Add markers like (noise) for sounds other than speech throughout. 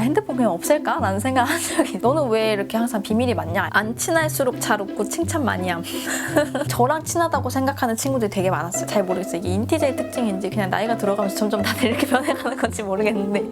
핸드폰 그냥 없앨까? 라는 생각 한 적이 너는 왜 이렇게 항상 비밀이 많냐? 안 친할수록 잘 웃고 칭찬 많이 함. (laughs) 저랑 친하다고 생각하는 친구들이 되게 많았어요. 잘 모르겠어요. 이게 인티제의 특징인지 그냥 나이가 들어가면서 점점 다들 이렇게 (laughs) 변해가는 건지 모르겠는데.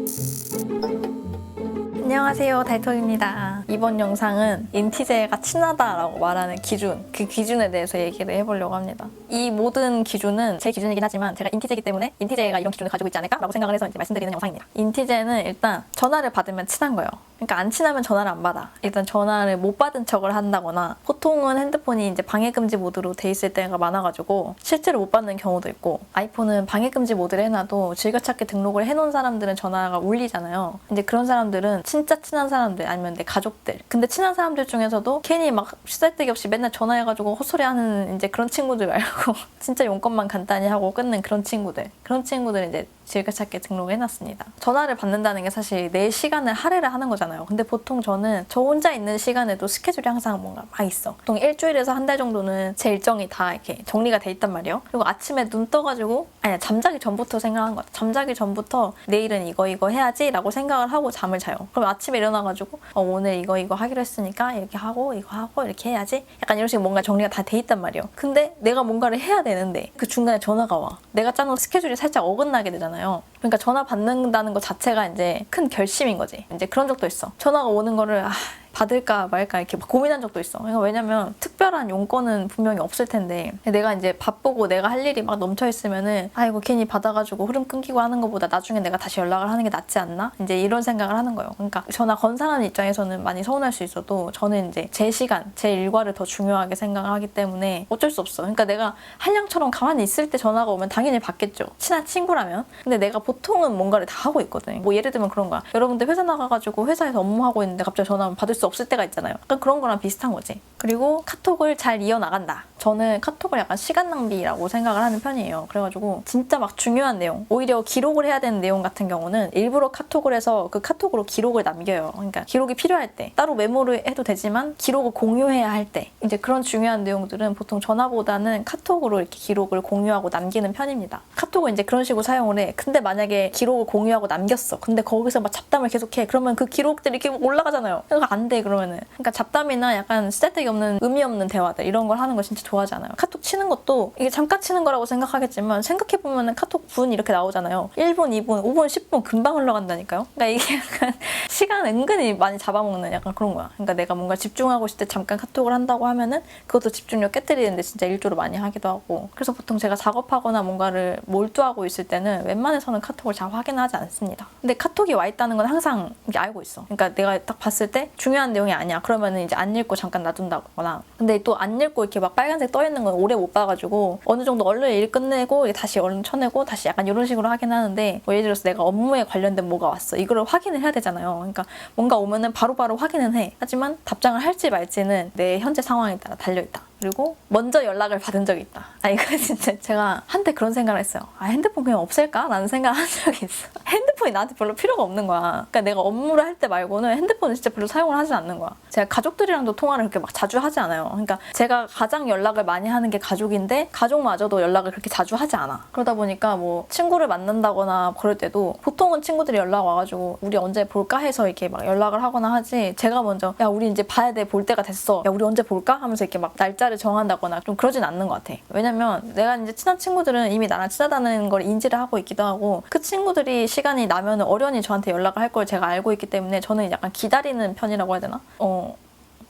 안녕하세요. 달통입니다 이번 영상은 인티제가 친하다라고 말하는 기준 그 기준에 대해서 얘기를 해보려고 합니다. 이 모든 기준은 제 기준이긴 하지만 제가 인티제이기 때문에 인티제가 이런 기준을 가지고 있지 않을까라고 생각을 해서 이제 말씀드리는 영상입니다. 인티제는 일단 전화를 받으면 친한 거예요 그러니까 안 친하면 전화를 안 받아 일단 전화를 못 받은 척을 한다거나 보통은 핸드폰이 이제 방해금지 모드로 돼 있을 때가 많아가지고 실제로 못 받는 경우도 있고 아이폰은 방해금지 모드를 해놔도 즐겨찾기 등록을 해놓은 사람들은 전화가 울리잖아요 이제 그런 사람들은 진짜 친한 사람들 아니면 내 가족들 근데 친한 사람들 중에서도 괜히 막 쓸데기 없이 맨날 전화해가지고 헛소리하는 이제 그런 친구들 말고 (laughs) 진짜 용건만 간단히 하고 끊는 그런 친구들 그런 친구들은 이제 즐겨찾기 등록을 해놨습니다. 전화를 받는다는 게 사실 내 시간을 할애를 하는 거잖아요. 근데 보통 저는 저 혼자 있는 시간에도 스케줄이 항상 뭔가 막 있어. 보통 일주일에서 한 달 정도는 제 일정이 다 이렇게 정리가 돼 있단 말이에요. 그리고 아침에 눈 떠가지고 아니 잠자기 전부터 생각한 것 같아. 잠자기 전부터 내일은 이거 이거 해야지라고 생각을 하고 잠을 자요. 그럼 아침에 일어나가지고 어, 오늘 이거 이거 하기로 했으니까 이렇게 하고 이거 하고 이렇게 해야지. 약간 이런 식으로 뭔가 정리가 다 돼 있단 말이에요. 근데 내가 뭔가를 해야 되는데 그 중간에 전화가 와. 내가 짜놓은 스케줄이 살짝 어긋나게 되잖아요. 그러니까 전화 받는다는 것 자체가 이제 큰 결심인 거지. 이제 그런 적도 있어. 전화가 오는 거를 아, 받을까 말까 이렇게 막 고민한 적도 있어. 그러니까 왜냐면 특별한 용건은 분명히 없을 텐데 내가 이제 바쁘고 내가 할 일이 막 넘쳐 있으면은 아 이거 괜히 받아가지고 흐름 끊기고 하는 것보다 나중에 내가 다시 연락을 하는 게 낫지 않나? 이제 이런 생각을 하는 거예요. 그러니까 전화 건사하는 입장에서는 많이 서운할 수 있어도 저는 이제 제 시간, 제 일과를 더 중요하게 생각을 하기 때문에 어쩔 수 없어. 그러니까 내가 한량처럼 가만히 있을 때 전화가 오면 당연히 받겠죠. 친한 친구라면. 근데 내가 보통은 뭔가를 다 하고 있거든. 뭐 예를 들면 그런 거야. 여러분들 회사 나가가지고 회사에서 업무하고 있는데 갑자기 전화하면 받을 수 없을 때가 있잖아요. 약간 그런 거랑 비슷한 거지. 그리고 카톡을 잘 이어나간다. 저는 카톡을 약간 시간 낭비라고 생각을 하는 편이에요. 그래가지고 진짜 막 중요한 내용, 오히려 기록을 해야 되는 내용 같은 경우는 일부러 카톡을 해서 그 카톡으로 기록을 남겨요. 그러니까 기록이 필요할 때 따로 메모를 해도 되지만 기록을 공유해야 할 때 이제 그런 중요한 내용들은 보통 전화보다는 카톡으로 이렇게 기록을 공유하고 남기는 편입니다. 카톡을 이제 그런 식으로 사용을 해. 근데 만약에 기록을 공유하고 남겼어. 근데 거기서 막 잡담을 계속해. 그러면 그 기록들이 이렇게 올라가잖아요. 그러니까 안돼 그러면은. 그러니까 잡담이나 약간 쓸데기 없는 의미 없는 대화들 이런 걸 하는 거 진짜 좋아하지 않아요. 카톡 치는 것도 이게 잠깐 치는 거라고 생각하겠지만 생각해 보면은 카톡 분 이렇게 나오잖아요. 1분, 2분, 5분, 10분 금방 흘러간다니까요. 그러니까 이게 약간 (laughs) 시간 은근히 많이 잡아먹는 약간 그런 거야. 그러니까 내가 뭔가 집중하고 있을 때 잠깐 카톡을 한다고 하면은 그것도 집중력 깨뜨리는데 진짜 일조를 많이 하기도 하고. 그래서 보통 제가 작업하거나 뭔가를 몰두하고 있을 때는 웬만해서는 카톡을 잘 확인하지 않습니다. 근데 카톡이 와 있다는 건 항상 알고 있어. 그러니까 내가 딱 봤을 때 중요한 내용이 아니야. 그러면은 이제 안 읽고 잠깐 놔둔다거나. 근데 또 안 읽고 이렇게 막 빨간색 떠 있는 건 오래 못 봐가지고 어느 정도 얼른 일 끝내고 다시 얼른 쳐내고 다시 약간 이런 식으로 하긴 하는데 뭐 예를 들어서 내가 업무에 관련된 뭐가 왔어. 이거를 확인을 해야 되잖아요. 그러니까 뭔가 오면은 바로바로 확인은 해. 하지만 답장을 할지 말지는 내 현재 상황에 따라 달려있다. 그리고 먼저 연락을 받은 적이 있다. 아 이거 (laughs) 진짜 제가 한때 그런 생각을 했어요. 아 핸드폰 그냥 없앨까? 라는 생각을 한 적이 있어. (laughs) 핸드폰이 나한테 별로 필요가 없는 거야. 그러니까 내가 업무를 할 때 말고는 핸드폰을 진짜 별로 사용을 하지 않는 거야. 제가 가족들이랑도 통화를 그렇게 막 자주 하지 않아요. 그러니까 제가 가장 연락을 많이 하는 게 가족인데 가족마저도 연락을 그렇게 자주 하지 않아. 그러다 보니까 뭐 친구를 만난다거나 그럴 때도 보통은 친구들이 연락 와가지고 우리 언제 볼까 해서 이렇게 막 연락을 하거나 하지 제가 먼저 야 우리 이제 봐야 돼 볼 때가 됐어. 야 우리 언제 볼까? 하면서 이렇게 막 날짜 를 정한다거나 좀 그러진 않는 것 같아. 왜냐면 내가 이제 친한 친구들은 이미 나랑 친하다는 걸 인지를 하고 있기도 하고 그 친구들이 시간이 나면 어련히 저한테 연락을 할 걸 제가 알고 있기 때문에 저는 약간 기다리는 편이라고 해야 되나? 어,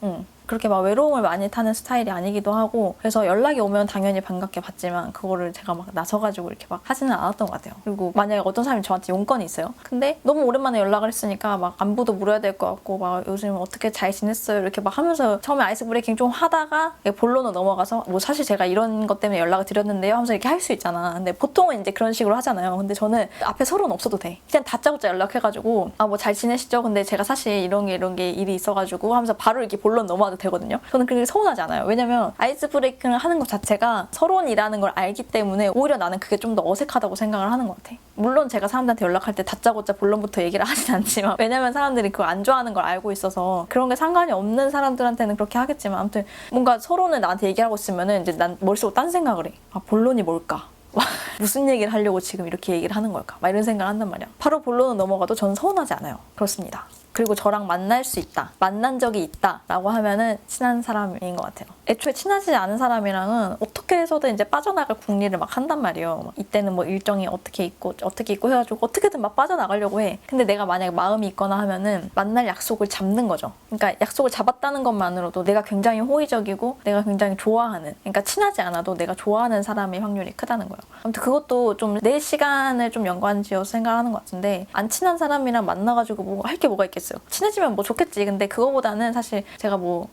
응. 그렇게 막 외로움을 많이 타는 스타일이 아니기도 하고 그래서 연락이 오면 당연히 반갑게 받지만 그거를 제가 막 나서가지고 이렇게 막 하지는 않았던 것 같아요. 그리고 만약에 어떤 사람이 저한테 용건이 있어요. 근데 너무 오랜만에 연락을 했으니까 막 안부도 물어야 될 것 같고 막 요즘 어떻게 잘 지냈어요 이렇게 막 하면서 처음에 아이스 브레이킹 좀 하다가 본론으로 넘어가서 뭐 사실 제가 이런 것 때문에 연락을 드렸는데요 하면서 이렇게 할 수 있잖아. 근데 보통은 이제 그런 식으로 하잖아요. 근데 저는 앞에 서로는 없어도 돼. 그냥 다짜고짜 연락해가지고 아 뭐 잘 지내시죠? 근데 제가 사실 이런 게 이런 게 일이 있어가지고 하면서 바로 이렇게 본론 넘어가도 되거든요. 저는 그게 서운하지 않아요. 왜냐면 아이스 브레이킹을 하는 것 자체가 서론이라는 걸 알기 때문에 오히려 나는 그게 좀 더 어색하다고 생각을 하는 것 같아. 물론 제가 사람들한테 연락할 때 다짜고짜 본론부터 얘기를 하진 않지만 (laughs) 왜냐면 사람들이 그걸 안 좋아하는 걸 알고 있어서 그런 게 상관이 없는 사람들한테는 그렇게 하겠지만 아무튼 뭔가 서로는 나한테 얘기하고 있으면은 이제 난 머릿속으로 딴 생각을 해. 아 본론이 뭘까? 막 (laughs) 무슨 얘기를 하려고 지금 이렇게 얘기를 하는 걸까? 막 이런 생각을 한단 말이야. 바로 본론은 넘어가도 전 서운하지 않아요. 그렇습니다. 그리고 저랑 만날 수 있다, 만난 적이 있다 라고 하면은 친한 사람인 것 같아요. 애초에 친하지 않은 사람이랑은 어떻게 해서든 이제 빠져나갈 궁리를 막 한단 말이에요. 막 이때는 뭐 일정이 어떻게 있고 어떻게 있고 해가지고 어떻게든 막 빠져나가려고 해. 근데 내가 만약에 마음이 있거나 하면은 만날 약속을 잡는 거죠. 그러니까 약속을 잡았다는 것만으로도 내가 굉장히 호의적이고 내가 굉장히 좋아하는, 그러니까 친하지 않아도 내가 좋아하는 사람의 확률이 크다는 거예요. 아무튼 그것도 좀 내 시간을 좀 연관지어서 생각하는 것 같은데 안 친한 사람이랑 만나가지고 뭐 할 게 뭐가 있겠어요. 친해지면 뭐 좋겠지. 근데 그거보다는 사실 제가 뭐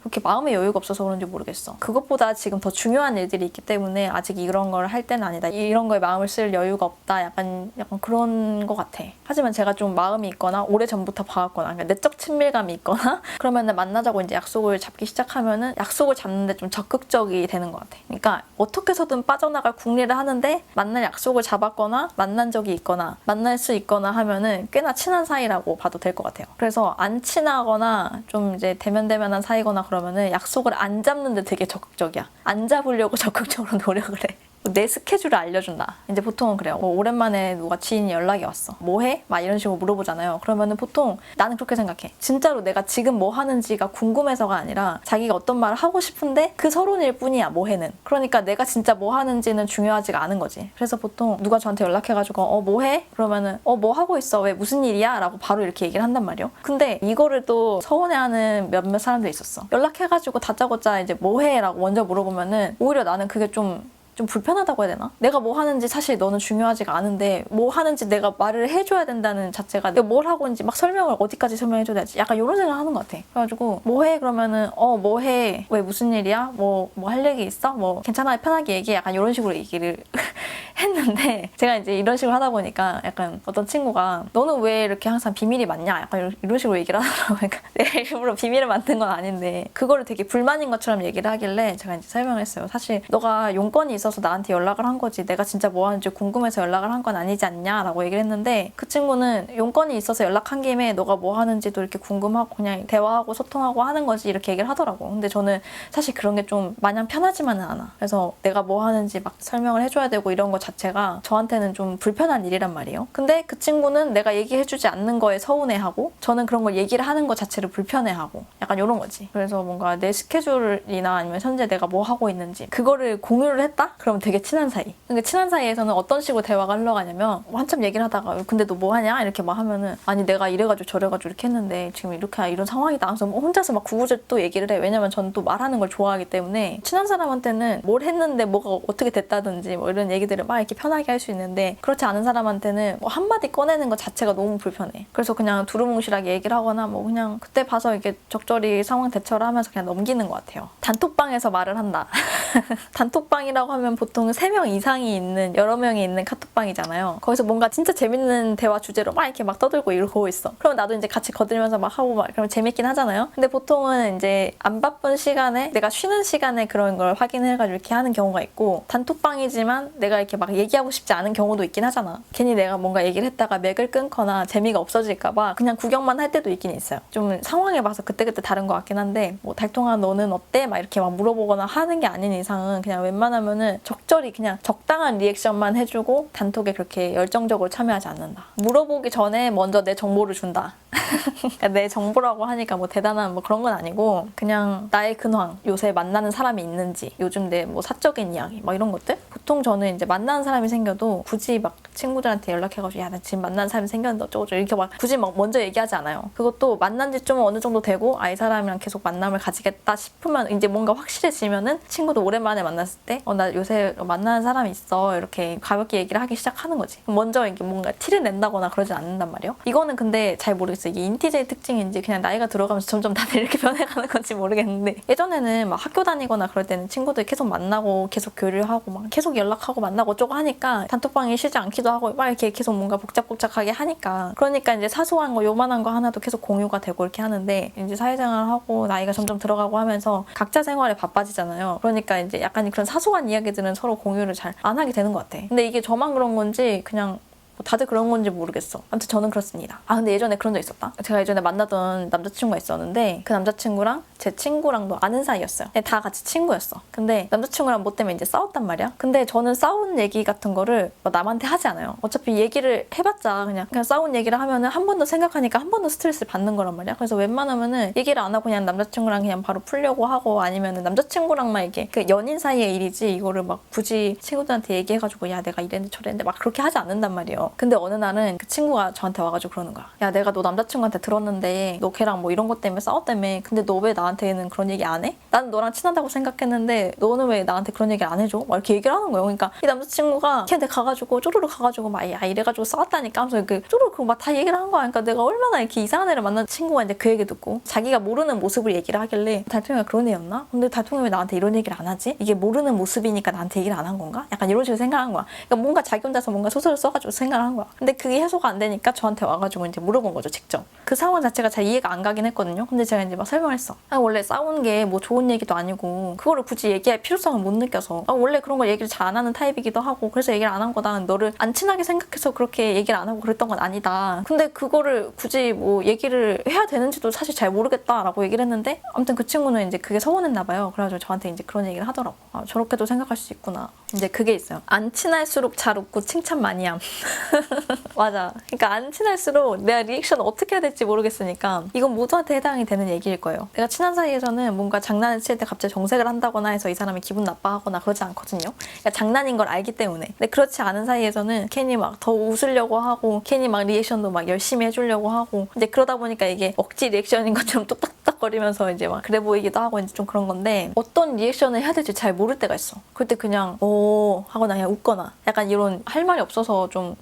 그렇게 마음의 여유가 없어서 그런지 모르겠어. 그것보다 지금 더 중요한 일들이 있기 때문에 아직 이런 걸 할 때는 아니다. 이런 거에 마음을 쓸 여유가 없다. 약간 약간 그런 것 같아. 하지만 제가 좀 마음이 있거나 오래 전부터 봐왔거나 그러니까 내적 친밀감이 있거나 (laughs) 그러면은 만나자고 이제 약속을 잡기 시작하면은 약속을 잡는데 좀 적극적이 되는 것 같아. 그러니까 어떻게 해서든 빠져나갈 궁리를 하는데 만날 약속을 잡았거나 만난 적이 있거나 만날 수 있거나 하면은 꽤나 친한 사이라고 봐도 될 것 같아요. 그래서 안 친하거나 좀 이제 대면대면한 사이거나 그러면은 약속을 안 잡는데 되게 적극적이야. 안 잡으려고 (laughs) 적극적으로 노력을 해. 내 스케줄을 알려준다. 이제 보통은 그래요. 뭐 오랜만에 누가 지인이 연락이 왔어. 뭐 해? 막 이런 식으로 물어보잖아요. 그러면은 보통 나는 그렇게 생각해. 진짜로 내가 지금 뭐 하는지가 궁금해서가 아니라 자기가 어떤 말을 하고 싶은데 그 서론일 뿐이야. 뭐 해는. 그러니까 내가 진짜 뭐 하는지는 중요하지가 않은 거지. 그래서 보통 누가 저한테 연락해가지고 어 뭐 해? 그러면은 어 뭐 하고 있어? 왜 무슨 일이야? 라고 바로 이렇게 얘기를 한단 말이에요. 근데 이거를 또 서운해하는 몇몇 사람들이 있었어. 연락해가지고 다짜고짜 이제 뭐 해? 라고 먼저 물어보면은 오히려 나는 그게 좀 좀 불편하다고 해야 되나? 내가 뭐 하는지 사실 너는 중요하지가 않은데 뭐 하는지 내가 말을 해줘야 된다는 자체가 내가 뭘 하고 있는지 막 설명을 어디까지 설명해줘야 되지? 약간 이런 생각을 하는 것 같아. 그래가지고 뭐 해? 그러면은 어 뭐 해? 왜 무슨 일이야? 뭐 뭐 할 얘기 있어? 뭐 괜찮아 편하게 얘기해. 약간 이런 식으로 얘기를 했는데 (laughs) 제가 이제 이런 식으로 하다 보니까 약간 어떤 친구가 너는 왜 이렇게 항상 비밀이 많냐? 약간 이런- 식으로 얘기를 하더라고요. 그러니까 (laughs) 내가 일부러 비밀을 만든 건 아닌데 그거를 되게 불만인 것처럼 얘기를 하길래 제가 이제 설명을 했어요. 사실 너가 용건이 있어서 나한테 연락을 한 거지 내가 진짜 뭐 하는지 궁금해서 연락을 한 건 아니지 않냐라고 얘기를 했는데 그 친구는 용건이 있어서 연락한 김에 너가 뭐 하는지도 이렇게 궁금하고 그냥 대화하고 소통하고 하는 거지 이렇게 얘기를 하더라고. 근데 저는 사실 그런 게 좀 마냥 편하지만은 않아. 그래서 내가 뭐 하는지 막 설명을 해줘야 되고 이런 거 자체가 저한테는 좀 불편한 일이란 말이에요. 근데 그 친구는 내가 얘기해주지 않는 거에 서운해하고 저는 그런 걸 얘기를 하는 것 자체를 불편해하고 약간 이런 거지. 그래서 뭔가 내 스케줄이나 아니면 현재 내가 뭐 하고 있는지 그거를 공유를 했다? 그러면 되게 친한 사이. 그러니까 친한 사이에서는 어떤 식으로 대화가 흘러가냐면 뭐 한참 얘기를 하다가 근데 너 뭐 하냐? 이렇게 막 하면은 아니 내가 이래가지고 저래가지고 이렇게 했는데 지금 이렇게 이런 상황이다. 그래서 뭐 혼자서 막 구구절 또 얘기를 해. 왜냐면 저는 또 말하는 걸 좋아하기 때문에 친한 사람한테는 뭘 했는데 뭐가 어떻게 됐다든지 뭐 이런 얘기들을 막 이렇게 편하게 할 수 있는데 그렇지 않은 사람한테는 뭐 한마디 꺼내는 것 자체가 너무 불편해. 그래서 그냥 두루뭉실하게 얘기를 하거나 뭐 그냥 그때 봐서 이렇게 적절히 상황 대처를 하면서 그냥 넘기는 것 같아요. 단톡방에서 말을 한다. (laughs) 단톡방이라고 하면 보통 3명 이상이 있는 여러 명이 있는 카톡방이잖아요. 거기서 뭔가 진짜 재밌는 대화 주제로 막 이렇게 막 떠들고 이러고 있어. 그럼 나도 이제 같이 거들면서 막 하고 막 그러면 재밌긴 하잖아요. 근데 보통은 이제 안 바쁜 시간에 내가 쉬는 시간에 그런 걸 확인해가지고 이렇게 하는 경우가 있고 단톡방이지만 내가 이렇게 막 얘기하고 싶지 않은 경우도 있긴 하잖아. 괜히 내가 뭔가 얘기를 했다가 맥을 끊거나 재미가 없어질까봐 그냥 구경만 할 때도 있긴 있어요. 좀 상황에 봐서 그때그때 다른 것 같긴 한데 뭐 달통아 너는 어때? 막 이렇게 막 물어보거나 하는 게 아닌 이상은 그냥 웬만하면은 적절히 그냥 적당한 리액션만 해주고 단톡에 그렇게 열정적으로 참여하지 않는다. 물어보기 전에 먼저 내 정보를 준다. (laughs) 그러니까 내 정보라고 하니까 뭐 대단한 뭐 그런 건 아니고 그냥 나의 근황 요새 만나는 사람이 있는지 요즘 내 뭐 사적인 이야기 막 이런 것들 보통 저는 이제 만나는 사람이 생겨도 굳이 막 친구들한테 연락해가지고 야 나 지금 만나는 사람이 생겼는데 어쩌고저쩌고. 이렇게 막 굳이 막 먼저 얘기하지 않아요. 그것도 만난 지 좀 어느 정도 되고 아 이 사람이랑 계속 만남을 가지겠다 싶으면 이제 뭔가 확실해지면은 친구도 오랜만에 만났을 때 어 나 요새 만나는 사람이 있어. 이렇게 가볍게 얘기를 하기 시작하는 거지. 먼저 이게 뭔가 티를 낸다거나 그러진 않는단 말이에요. 이거는 근데 잘 모르겠어요. 이게 인티제의 특징인지 그냥 나이가 들어가면서 점점 다들 이렇게 (laughs) 변해가는 건지 모르겠는데 예전에는 막 학교 다니거나 그럴 때는 친구들 계속 만나고 계속 교류하고 막 계속 연락하고 만나고 어쩌고 하니까 단톡방이 쉬지 않기도 하고 막 이렇게 계속 뭔가 복잡복잡하게 하니까 그러니까 이제 사소한 거 요만한 거 하나도 계속 공유가 되고 이렇게 하는데 이제 사회생활 하고 나이가 점점 들어가고 하면서 각자 생활에 바빠지잖아요. 그러니까 이제 약간 그런 사소한 이야기들은 서로 공유를 잘 안 하게 되는 것 같아. 근데 이게 저만 그런 건지 그냥 뭐 다들 그런 건지 모르겠어. 아무튼 저는 그렇습니다. 아 근데 예전에 그런 적 있었다. 제가 예전에 만나던 남자친구가 있었는데 그 남자친구랑 제 친구랑도 아는 사이였어요. 근데 다 같이 친구였어. 근데 남자친구랑 뭐 때문에 이제 싸웠단 말이야. 근데 저는 싸운 얘기 같은 거를 뭐 남한테 하지 않아요. 어차피 얘기를 해봤자 그냥 그냥 싸운 얘기를 하면은 한 번 더 생각하니까 한 번 더 스트레스를 받는 거란 말이야. 그래서 웬만하면은 얘기를 안 하고 그냥 남자친구랑 그냥 바로 풀려고 하고 아니면은 남자친구랑만 이게 그 연인 사이의 일이지 이거를 막 굳이 친구들한테 얘기해가지고 야 내가 이랬는데 저랬는데 막 그렇게 하지 않는단 말이에요. 근데 어느 날은 그 친구가 저한테 와가지고 그러는 거야. 야 내가 너 남자친구한테 들었는데 너 걔랑 뭐 이런 것 때문에 싸웠다며. 근데 너 왜 나한테는 그런 얘기 안 해? 나는 너랑 친하다고 생각했는데 너는 왜 나한테 그런 얘기를 안 해줘? 막 이렇게 얘기를 하는 거예요. 그러니까 이 남자친구가 걔한테 가가지고 쪼르르 가가지고 막 야 이래가지고 싸웠다니까 하면서 그 쪼르르 그막 다 얘기를 한 거야. 그러니까 내가 얼마나 이렇게 이상한 애를 만난 친구가 이제 그 얘기 듣고 자기가 모르는 모습을 얘기를 하길래 달통이가 그런 애였나? 근데 달통이 왜 나한테 이런 얘기를 안 하지? 이게 모르는 모습이니까 나한테 얘기를 안 한 건가? 약간 이런 식으로 생각한 거야. 그러니까 뭔가 자기 혼자서 뭔가 소설을 써가지고 생각 을 한 거야. 근데 그게 해소가 안 되니까 저한테 와가지고 이제 물어본 거죠, 직접. 그 상황 자체가 잘 이해가 안 가긴 했거든요. 근데 제가 이제 막 설명을 했어. 아, 원래 싸운 게 뭐 좋은 얘기도 아니고 그거를 굳이 얘기할 필요성을 못 느껴서 아, 원래 그런 걸 얘기를 잘 안 하는 타입이기도 하고 그래서 얘기를 안 한 거다. 너를 안 친하게 생각해서 그렇게 얘기를 안 하고 그랬던 건 아니다. 근데 그거를 굳이 뭐 얘기를 해야 되는지도 사실 잘 모르겠다라고 얘기를 했는데 아무튼 그 친구는 이제 그게 서운했나 봐요. 그래가지고 저한테 이제 그런 얘기를 하더라고. 아, 저렇게도 생각할 수 있구나. 이제 그게 있어요. 안 친할수록 잘 웃고 칭찬 많이 함. (laughs) (laughs) 맞아. 그러니까 안 친할수록 내가 리액션 어떻게 해야 될지 모르겠으니까 이건 모두한테 해당이 되는 얘기일 거예요. 내가 친한 사이에서는 뭔가 장난을 칠 때 갑자기 정색을 한다거나 해서 이 사람이 기분 나빠하거나 그러지 않거든요. 그러니까 장난인 걸 알기 때문에. 근데 그렇지 않은 사이에서는 괜히 막 더 웃으려고 하고 괜히 막 리액션도 막 열심히 해주려고 하고 근데 그러다 보니까 이게 억지 리액션인 것처럼 뚝딱 뚝딱거리면서 이제 막 그래 보이기도 하고 이제 좀 그런 건데 어떤 리액션을 해야 될지 잘 모를 때가 있어. 그때 그냥 오 하거나 그냥 웃거나 약간 이런 할 말이 없어서 좀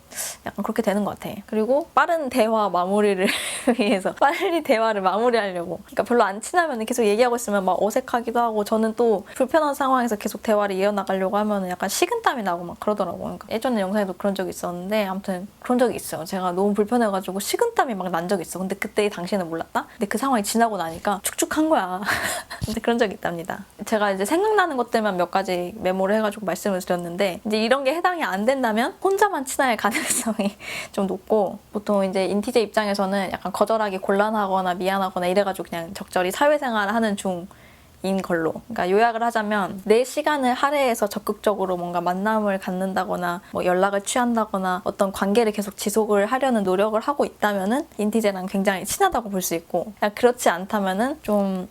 약간 그렇게 되는 것 같아. 그리고 빠른 대화 마무리를 (laughs) 위해서 빨리 대화를 마무리하려고. 그러니까 별로 안 친하면 계속 얘기하고 있으면 막 어색하기도 하고 저는 또 불편한 상황에서 계속 대화를 이어나가려고 하면 약간 식은땀이 나고 막 그러더라고. 그러니까 예전에 영상에도 그런 적이 있었는데 아무튼 그런 적이 있어요. 제가 너무 불편해가지고 식은땀이 막 난 적이 있어. 근데 그때 당시에는 몰랐다. 근데 그 상황이 지나고 나니까 축축한 거야. (laughs) 근데 그런 적이 있답니다. 제가 이제 생각나는 것들만 몇 가지 메모를 해가지고 말씀을 드렸는데 이제 이런 게 해당이 안 된다면 혼자만 친할 가능성이 (laughs) 좀 높고 보통 이제 인티제 입장에서는 약간 거절하기 곤란하거나 미안하거나 이래가지고 그냥 적절히 사회생활을 하는 중. 인 걸로. 그러니까 요약을 하자면 내 시간을 할애해서 적극적으로 뭔가 만남을 갖는다거나 뭐 연락을 취한다거나 어떤 관계를 계속 지속을 하려는 노력을 하고 있다면은 인티제랑 굉장히 친하다고 볼 수 있고 그냥 그렇지 않다면은 좀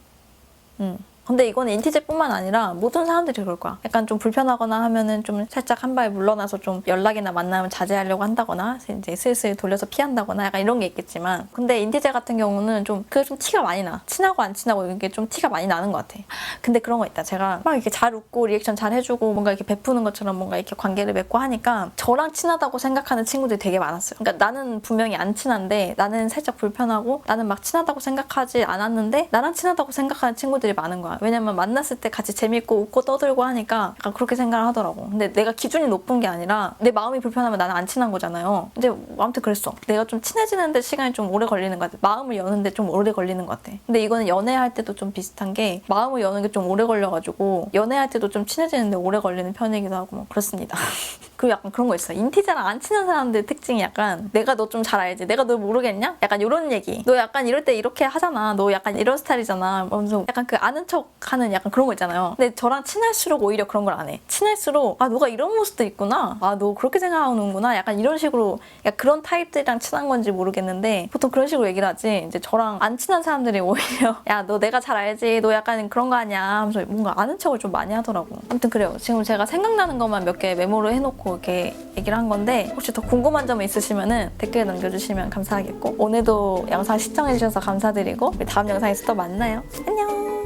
음. 근데 이거는 인티제뿐만 아니라 모든 사람들이 그럴 거야. 약간 좀 불편하거나 하면은 좀 살짝 한 발 물러나서 좀 연락이나 만남을 자제하려고 한다거나 이제 슬슬 돌려서 피한다거나 약간 이런 게 있겠지만 근데 인티제 같은 경우는 좀 그게 좀 티가 많이 나. 친하고 안 친하고 이게 좀 티가 많이 나는 것 같아. 근데 그런 거 있다. 제가 막 이렇게 잘 웃고 리액션 잘 해주고 뭔가 이렇게 베푸는 것처럼 뭔가 이렇게 관계를 맺고 하니까 저랑 친하다고 생각하는 친구들이 되게 많았어요. 그러니까 나는 분명히 안 친한데 나는 살짝 불편하고 나는 막 친하다고 생각하지 않았는데 나랑 친하다고 생각하는 친구들이 많은 거야. 왜냐면 만났을 때 같이 재밌고 웃고 떠들고 하니까 약간 그렇게 생각을 하더라고. 근데 내가 기준이 높은 게 아니라 내 마음이 불편하면 나는 안 친한 거잖아요. 근데 아무튼 그랬어. 내가 좀 친해지는데 시간이 좀 오래 걸리는 것 같아. 마음을 여는데 좀 오래 걸리는 것 같아. 근데 이거는 연애할 때도 좀 비슷한 게 마음을 여는 게 좀 오래 걸려가지고 연애할 때도 좀 친해지는데 오래 걸리는 편이기도 하고 뭐 그렇습니다. (laughs) 그리고 약간 그런 거 있어. 인티제랑 안 친한 사람들 특징이 약간 내가 너 좀 잘 알지? 내가 너 모르겠냐? 약간 이런 얘기. 너 약간 이럴 때 이렇게 하잖아. 너 약간 이런 스타일이잖아. 하면서 약간 그 아는 척 하는 약간 그런 거 있잖아요. 근데 저랑 친할수록 오히려 그런 걸 안 해. 친할수록 아 너가 이런 모습도 있구나. 아 너 그렇게 생각하는구나. 약간 이런 식으로 약간 그런 타입들이랑 친한 건지 모르겠는데 보통 그런 식으로 얘기를 하지. 이제 저랑 안 친한 사람들이 (laughs) 오히려 야 너 내가 잘 알지. 너 약간 그런 거 아니야. 하면서 뭔가 아는 척을 좀 많이 하더라고. 아무튼 그래요. 지금 제가 생각나는 것만 몇 개 메모를 해놓고 이렇게 얘기를 한 건데 혹시 더 궁금한 점이 있으시면은 댓글 남겨주시면 감사하겠고 오늘도 영상 시청해주셔서 감사드리고 다음 영상에서 또 만나요. 안녕.